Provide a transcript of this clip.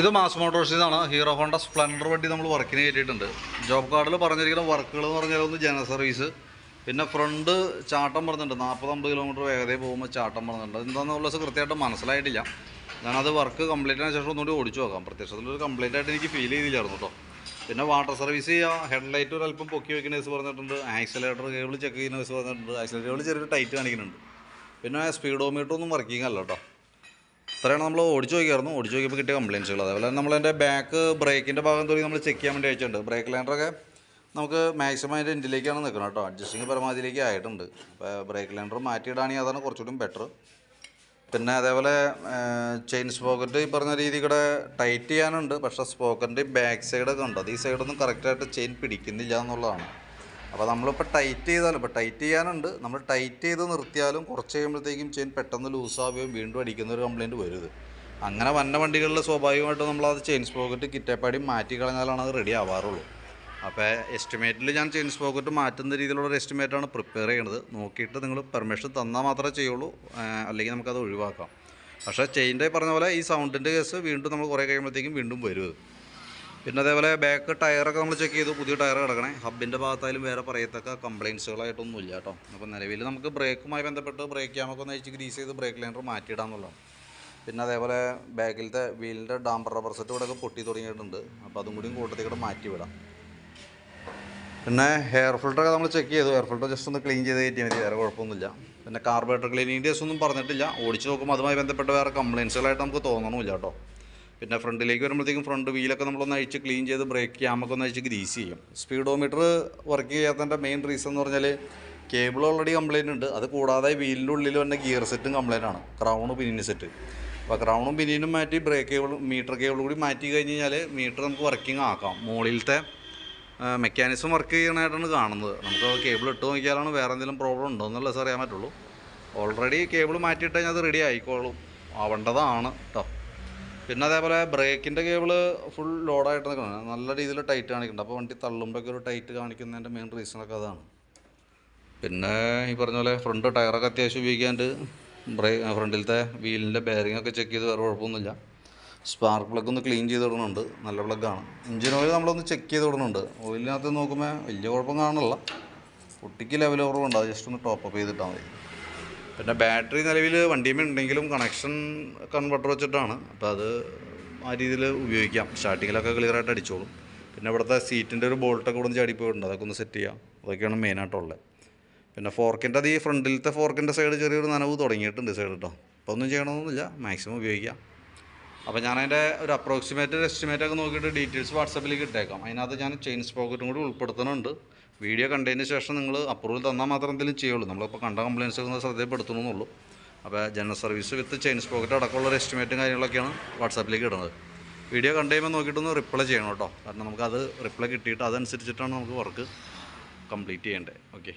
ഇത് മാസ് മോട്ടോഴ്സിന്നാണ് Hero Honda Splendor വണ്ടി നമ്മൾ വർക്കിന് കയറ്റിയിട്ടുണ്ട്. ജോബ് കാർഡിൽ പറഞ്ഞിരിക്കുന്ന വർക്കുകൾ എന്ന് പറഞ്ഞാൽ ഒന്ന് ജന സർവീസ് പിന്നെ ഫ്രണ്ട് ചാട്ടം പറഞ്ഞിട്ടുണ്ട്. നാൽപ്പത് അമ്പത് കിലോമീറ്റർ വേഗതയിൽ പോകുമ്പോൾ ചാട്ടം പറഞ്ഞിട്ടുണ്ട്. എന്താണെന്ന് ഉള്ളത് കൃത്യമായിട്ട് മനസ്സിലായിട്ടില്ല. ഞാനത് വർക്ക് കംപ്ലീറ്റ് ആയ ശേഷം ഒന്നുകൂടി ഓടിച്ചു നോക്കാം. പ്രത്യക്ഷത്തിൽ ഒരു കംപ്ലീറ്റ് ആയിട്ട് എനിക്ക് ഫീൽ ചെയ്തില്ലായിരുന്നു കേട്ടോ പിന്നെ വാട്ടർ സർവീസ് ചെയ്യുക ഹെഡ്ലൈറ്റ് ഒരു അല്പം പൊക്കി വെക്കുന്ന കേസ് പറഞ്ഞിട്ടുണ്ട്. ആക്സിലേറ്റർ കേബിൾ ചെക്ക് ചെയ്യുന്ന കേസ് പറഞ്ഞിട്ടുണ്ട്. ആക്സിലേറ്റർ കേബിൾ ചെറിയൊരു ടൈറ്റ് കാണിക്കുന്നുണ്ട്. പിന്നെ സ്പീഡോമീറ്റർ ഒന്നും വർക്കിംഗ് അല്ല കേട്ടോ ഇത്രയാണ് നമ്മൾ ഓടിച്ചു നോക്കിയായിരുന്നു. ഓടിച്ചു നോക്കിയപ്പോൾ കിട്ടിയ കംപ്ലയിൻസുകൾ അതേപോലെ നമ്മളതിന്റെ ബാക്ക് ബ്രേക്കിന്റെ ഭാഗം തുടങ്ങി നമ്മൾ ചെക്ക് ചെയ്യാൻ വേണ്ടി അയച്ചിട്ടുണ്ട്. ബ്രേക്ക് ലൈൻഡറൊക്കെ നമുക്ക് മാക്സിമം അതിന്റെ എൻഡിലേക്കാണ് നിൽക്കുന്നത് കേട്ടോ. അഡ്ജസ്റ്റിംഗ് പരമാവധിയിലേക്ക് ആയിട്ടുണ്ട്. അപ്പോൾ ബ്രേക്ക് ലൈൻഡർ മാറ്റിയിടാണെങ്കിൽ അതാണ് കുറച്ചുകൂടി ബെറ്റർ പിന്നെ അതേപോലെ ചെയിൻ സ്പോക്കറ്റ് ഈ പറഞ്ഞ രീതി കൂടെ ടൈറ്റ് ചെയ്യാനുണ്ട്. പക്ഷേ സ്പോക്കറ്റിന്റെ ബാക്ക് സൈഡൊക്കെ ഉണ്ട് അത് ഈ സൈഡൊന്നും കറക്റ്റായിട്ട് ചെയിൻ പിടിക്കുന്നില്ല എന്നുള്ളതാണ്. അപ്പോൾ നമ്മളിപ്പോൾ ടൈറ്റ് ചെയ്താലും ഇപ്പോൾ ടൈറ്റ് ചെയ്യാനുണ്ട്. നമ്മൾ ടൈറ്റ് ചെയ്ത് നിർത്തിയാലും കുറച്ച് കഴിയുമ്പോഴത്തേക്കും ചെയിൻ പെട്ടെന്ന് ലൂസാവുകയും വീണ്ടും അടിക്കുന്ന ഒരു കംപ്ലയിന്റ് വരും അങ്ങനെ വന്ന വണ്ടികളിൽ സ്വാഭാവികമായിട്ടും നമ്മളത് ചെയിൻ സ്പോക്കറ്റ് കിറ്റപ്പാടി മാറ്റി കളഞ്ഞാലാണ് അത് റെഡി ആവാറുള്ളൂ. അപ്പോൾ എസ്റ്റിമേറ്റിൽ ഞാൻ ചെയിൻ സ്പോക്കറ്റ് മാറ്റുന്ന രീതിയിലുള്ള ഒരു എസ്റ്റിമേറ്റാണ് പ്രിപ്പയർ ചെയ്യണത്. നോക്കിയിട്ട് നിങ്ങൾ പെർമിഷൻ തന്നാൽ മാത്രമേ ചെയ്യുള്ളൂ. അല്ലെങ്കിൽ നമുക്കത് ഒഴിവാക്കാം. പക്ഷേ ചെയിന്റെ പറഞ്ഞ പോലെ ഈ സൗണ്ടിന്റെ കേസ് വീണ്ടും നമ്മൾ കുറേ കഴിയുമ്പോഴത്തേക്കും വീണ്ടും വരും. പിന്നെ അതേപോലെ ബാക്ക് ടയറൊക്കെ നമ്മൾ ചെക്ക് ചെയ്തു. പുതിയ ടയർ കിടക്കണേ. ഹബിന്റെ ഭാഗത്തായാലും വേറെ പറയത്തക്ക കംപ്ലയിൻസുകളായിട്ടൊന്നും ഇല്ല കേട്ടോ അപ്പോൾ നിലവിൽ നമുക്ക് ബ്രേക്കുമായി ബന്ധപ്പെട്ട് ബ്രേക്ക് ക്യാമൊക്കെ ഒന്ന് അയച്ച് ഗ്രീസ് ചെയ്ത് ബ്രേക്ക് ലൈനർ മാറ്റിയിടാന്നുള്ളതാണ്. പിന്നെ അതേപോലെ ബാക്കിലത്തെ വീലിന്റെ ഡാം റബ്ബർ സെറ്റ് ഇവിടെ ഒക്കെ പൊട്ടി തുടങ്ങിയിട്ടുണ്ട്. അപ്പോൾ അതും കൂടിയും കൂട്ടത്തിൽ കൂടെ മാറ്റി വിടാം. പിന്നെ ഹെയർ ഫിൽറ്ററൊക്കെ നമ്മൾ ചെക്ക് ചെയ്തു. ഹെയർ ഫിൽറ്റർ ജസ്റ്റ് ഒന്ന് ക്ലീൻ ചെയ്ത് കയറ്റിയാൽ മതി. വേറെ കുഴപ്പമൊന്നുമില്ല. പിന്നെ കാർബറേറ്റർ ക്ലീനിങ് ഒന്നും പറഞ്ഞിട്ടില്ല. ഓടിച്ച് നോക്കുമ്പോൾ അതുമായി ബന്ധപ്പെട്ട വേറെ കംപ്ലയിൻസുകളായിട്ട് നമുക്ക് തോന്നണമില്ല കേട്ടോ പിന്നെ ഫ്രണ്ടിലേക്ക് വരുമ്പോഴത്തേക്കും ഫ്രണ്ട് വീലൊക്കെ നമ്മളൊന്ന് അഴിച്ച് ക്ലീൻ ചെയ്ത് ബ്രേക്ക് ക്യാമൊക്കെ ഒന്ന് അഴിച്ച് ഗ്രീസ് ചെയ്യും. സ്പീഡോമീറ്റർ വർക്ക് ചെയ്യാത്തതിന്റെ മെയിൻ റീസൺ എന്ന് പറഞ്ഞാൽ കേബിൾ ഓൾറെഡി കംപ്ലയിന്റ് ഉണ്ട്. അത് കൂടാതെ വീലിന്റെ ഉള്ളിൽ തന്നെ ഗിയർ സെറ്റും കംപ്ലയിന്റ് ആണ്. ക്രൗണ് പിന്നിന് സെറ്റ് അപ്പോൾ ക്രൗണും പിന്നിനും മാറ്റി ബ്രേക്ക് കേബിൾ മീറ്റർ കേബിൾ കൂടി മാറ്റി കഴിഞ്ഞ് കഴിഞ്ഞാൽ മീറ്റർ നമുക്ക് വർക്കിംഗ് ആക്കാം. മുകളിലത്തെ മെക്കാനിസം വർക്ക് ചെയ്യണമായിട്ടാണ് കാണുന്നത്. നമുക്ക് കേബിൾ ഇട്ട് നോക്കിയാലാണ് വേറെ എന്തെങ്കിലും പ്രോബ്ലം ഉണ്ടോ എന്നുള്ളത് അറിയാൻ പറ്റുള്ളൂ. ഓൾറെഡി കേബിൾ മാറ്റിയിട്ട് കഴിഞ്ഞാൽ അത് റെഡി ആയിക്കോളും. ആവേണ്ടതാണ് കേട്ടോ പിന്നെ അതേപോലെ ബ്രേക്കിന്റെ കേബിൾ ഫുൾ ലോഡായിട്ട് നിൽക്കണം നല്ല രീതിയിൽ ടൈറ്റ് കാണിക്കുന്നുണ്ട്. അപ്പോൾ വണ്ടി തള്ളുമ്പോഴൊക്കെ ഒരു ടൈറ്റ് കാണിക്കുന്നതിന്റെ മെയിൻ റീസണൊക്കെ അതാണ്. പിന്നെ ഈ പറഞ്ഞ പോലെ ഫ്രണ്ട് ടയറൊക്കെ അത്യാവശ്യം ഉപയോഗിക്കാണ്ട് ബ്രേക്ക് ഫ്രണ്ടിലത്തെ വീലിന്റെ ബെയറിംഗ് ഒക്കെ ചെക്ക് ചെയ്ത് വേറെ കുഴപ്പമൊന്നുമില്ല. സ്പാർക്ക് പ്ലഗ് ഒന്ന് ക്ലീൻ ചെയ്ത് ഇടുന്നുണ്ട്. നല്ല പ്ലഗാണ് എഞ്ചിൻ ഓയിൽ നമ്മളൊന്ന് ചെക്ക് ചെയ്ത് ഇടുന്നുണ്ട്. ഓയിലിനകത്ത് നോക്കുമ്പോൾ വലിയ കുഴപ്പം കാണില്ല കുട്ടിക്ക് ലെവൽ കുറവുണ്ട്. അത് ജസ്റ്റ് ഒന്ന് ടോപ്പ് അപ്പ് ചെയ്തിട്ടാൽ മതി. പിന്നെ ബാറ്ററി നിലവിൽ വണ്ടിയുമേ ഉണ്ടെങ്കിലും കണക്ഷൻ കൺവെർട്ടർ വെച്ചിട്ടാണ്. അപ്പോൾ അത് ആ രീതിയിൽ ഉപയോഗിക്കാം. സ്റ്റാർട്ടിങ്ങിലൊക്കെ ക്ലിയർ ആയിട്ട് അടിച്ചോളും. പിന്നെ ഇവിടുത്തെ സീറ്റിന്റെ ഒരു ബോൾട്ടൊക്കെ ഇവിടെ നിന്ന് ചാടിപ്പോയിട്ടുണ്ട്. അതൊക്കെ ഒന്ന് സെറ്റ് ചെയ്യാം. അതൊക്കെയാണ് മെയിനായിട്ടുള്ളത് പിന്നെ ഫോർക്കിന്റെ അത് ഈ ഫ്രണ്ടിലത്തെ ഫോർക്കിന്റെ സൈഡ് ചെറിയൊരു നനവ് തുടങ്ങിയിട്ടുണ്ട് സൈഡ് കേട്ടോ അപ്പോൾ ഒന്നും ചെയ്യണമെന്നൊന്നുമില്ല. മാക്സിമം ഉപയോഗിക്കാം. അപ്പോൾ ഞാൻ അതിന്റെ ഒരു അപ്രോക്സിമേറ്റ് എസ്റ്റിമേറ്റ് ഒക്കെ നോക്കിയിട്ട് ഡീറ്റെയിൽസ് വാട്സപ്പിലേക്ക് ഇട്ടേക്കാം അതിനകത്ത് ഞാൻ ചെയിൻ സ്പോക്കറ്റും കൂടി ഉൾപ്പെടുത്തുന്നുണ്ട്. വീഡിയോ കണ്ടതിന് ശേഷം നിങ്ങൾ അപ്രൂവൽ തന്നാൽ മാത്രം എന്തെങ്കിലും ചെയ്യുള്ളൂ. നമ്മളിപ്പോൾ കണ്ട കംപ്ലയിൻസ് ഒന്ന് ശ്രദ്ധപ്പെടുത്തണമെന്നുള്ളൂ അപ്പോൾ general service with chain sprocket അടക്കമുള്ള ഒരു എസ്റ്റിമേറ്റും കാര്യങ്ങളൊക്കെയാണ് വാട്സാപ്പിലേക്ക് ഇടുന്നത്. വീഡിയോ കണ്ടു കഴിയുമ്പോൾ നോക്കിയിട്ടൊന്ന് റിപ്ലൈ ചെയ്യണം കേട്ടോ. കാരണം നമുക്കത് റിപ്ലൈ കിട്ടിയിട്ട് അതനുസരിച്ചിട്ടാണ് നമുക്ക് വർക്ക് കംപ്ലീറ്റ് ചെയ്യേണ്ടത്. ഓക്കെ